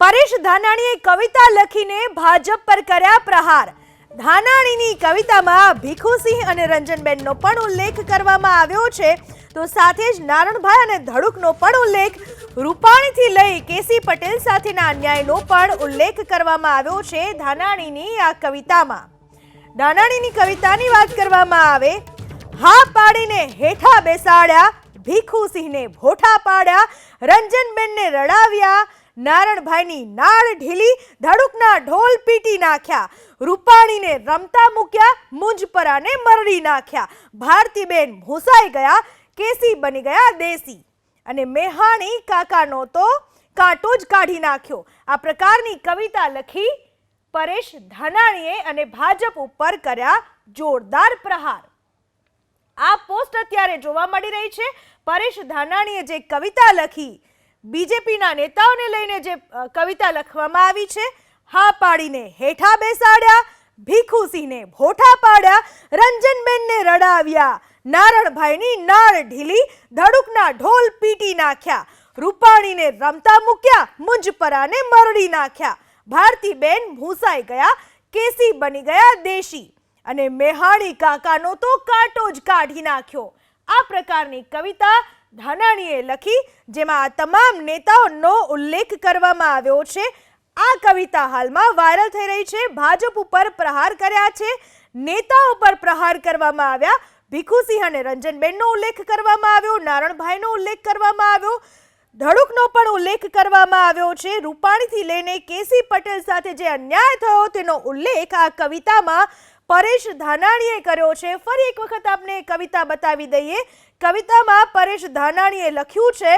પરેશ ધાનાણીએ કવિતા લખીને ભાજપ પર કર્યા પ્રહાર. ધાનાણીની કવિતામાં ભીખુસિંહ અને રંજનબેનનો પણ ઉલ્લેખ કરવામાં આવ્યો છે. તો સાથે જ નારણભાઈ અને ધડુકનો પણ ઉલ્લેખ. રૂપાણીથી લઈ કેસી પટેલ સાથેના અન્યાયનો પણ ઉલ્લેખ કરવામાં આવ્યો છે ધાનાણીની આ કવિતામાં. ધાનાણીની કવિતાની વાત કરવામાં આવે, હા પાડીને હેઠા બેસાડ્યા, ભીખુસિંહને ભોઠા પાડ્યા, રંજનબેનને રડાવ્યા નારણભાઈની નાળ ઢીલી, ધડુકના ઢોલ પીટી નાખ્યા. રૂપાણીને રમતા મૂક્યા, મુંજપરાને મરડી નાખ્યા. ભારતીબેન ભૂસાઈ ગયા, કેસી બની ગયા દેસી અને મેહાણી કાકાનો તો કાંટો જ કાઢી નાખ્યો. આ પ્રકારની કવિતા લખી પરેશ ધાનાણીએ અને ભાજપ ઉપર કર્યા જોરદાર પ્રહાર. આ પોસ્ટ અત્યારે જોવા મળી રહી છે. પરેશ ધાનાણીએ જે કવિતા લખી બીજેપીના નેતાઓને લઈને જે કવિતા લખવામાં આવી છે, હા પાડીને હેઠા બેસાડ્યા ભીખુસિંહને ભોઠા પાડ્યા, રંજનબેનને રડાવ્યા, નારણભાઈની નાળ ઢીલી, ધડુકના ઢોલ પીટી નાખ્યા, રૂપાણીને રમતા મૂક્યા, મુંજપરાને મરડી નાખ્યા, ભારતીબેન ભૂસાઈ ગયા, કેસી બની ગયા દેશી અને મેહાણી કાકાનો તો કાંટો જ કાઢી નાખ્યો. આ પ્રકારની કવિતા ધાનાણીએ લખી, જેમાં આ તમામ નેતાઓનો ઉલ્લેખ કરવામાં આવ્યો છે. આ કવિતા હાલમાં વાયરલ થઈ રહી છે. ભાજપ ઉપર પ્રહાર કર્યા છે. નેતાઓ પર પ્રહાર કરવામાં આવ્યા. ભીખુસિંહ અને રંજનબેનનો ઉલ્લેખ કરવામાં આવ્યો. નારણભાઈનો ઉલ્લેખ કરવામાં આવ્યો. ધડુકનો પણ ઉલ્લેખ કરવામાં આવ્યો છે. રૂપાણીથી લઈને કેસી પટેલ સાથે જે અન્યાય થયો તેનો ઉલ્લેખ આ કવિતામાં પરેશ ધાનાણીએ કર્યો છે. ફરી એક વખત આપને કવિતા બતાવી દઈએ. કવિતામાં પરેશ ધાનાણીએ લખ્યું છે,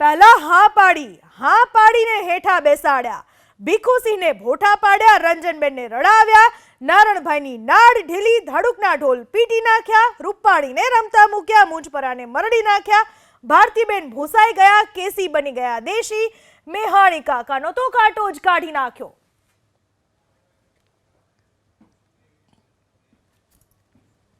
પહેલા હા પાડી, હા પાડીને હેઠા બેસાડ્યા. ભીખુસિંહને ભોઠા પાડ્યા, રંજનબેનને રડાવ્યા. નારણભાઈની નાડ ઢીલી, ધડુકના ઢોલ પીટી નાખ્યા. રૂપાણીને રમતા મૂક્યા, મૂંજપરાને મરડી નાખ્યા. ભારતીબેન ભૂસાઈ ગયા, કેસી બની ગયા દેશી. મેહાણી કાકાનો તો કાંટો જ કાઢી નાખ્યો.